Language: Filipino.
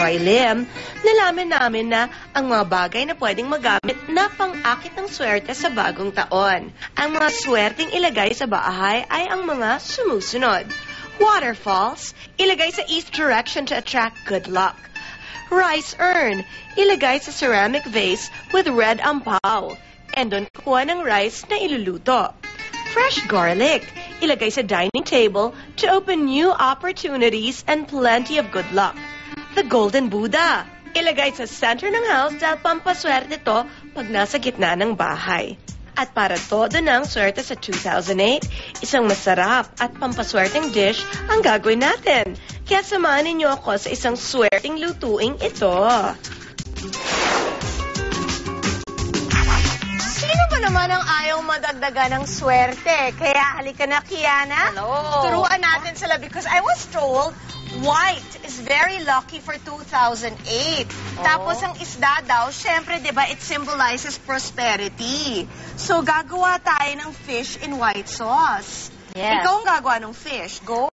Troy Lim, nalaman namin na ang mga bagay na pwedeng magamit na pang-akit ng swerte sa bagong taon. Ang mga swerteng ilagay sa bahay ay ang mga sumusunod. Waterfalls, ilagay sa east direction to attract good luck. Rice urn, ilagay sa ceramic vase with red ampaw. And doon kukuha ng rice na iluluto. Fresh garlic, ilagay sa dining table to open new opportunities and plenty of good luck. The golden Buddha, ilagay sa center ng house dahil pampaswerte to pag nasa gitna ng bahay. At para todo ng swerte sa 2008, isang masarap at pampaswerteng dish ang gagawin natin. Kaya samahan ninyo ako sa isang swerteng lutuing ito. Sino ba naman ang ayaw madagdagan ng swerte? Kaya halika na, Kiana. Hello. Turuan natin sila because I was told white is very lucky for 2008. Tapos ang isda daw, syempre, di ba, it symbolizes prosperity. So, gagawa tayo ng fish in white sauce. Yes. Ikaw ang gagawa ng fish. Go.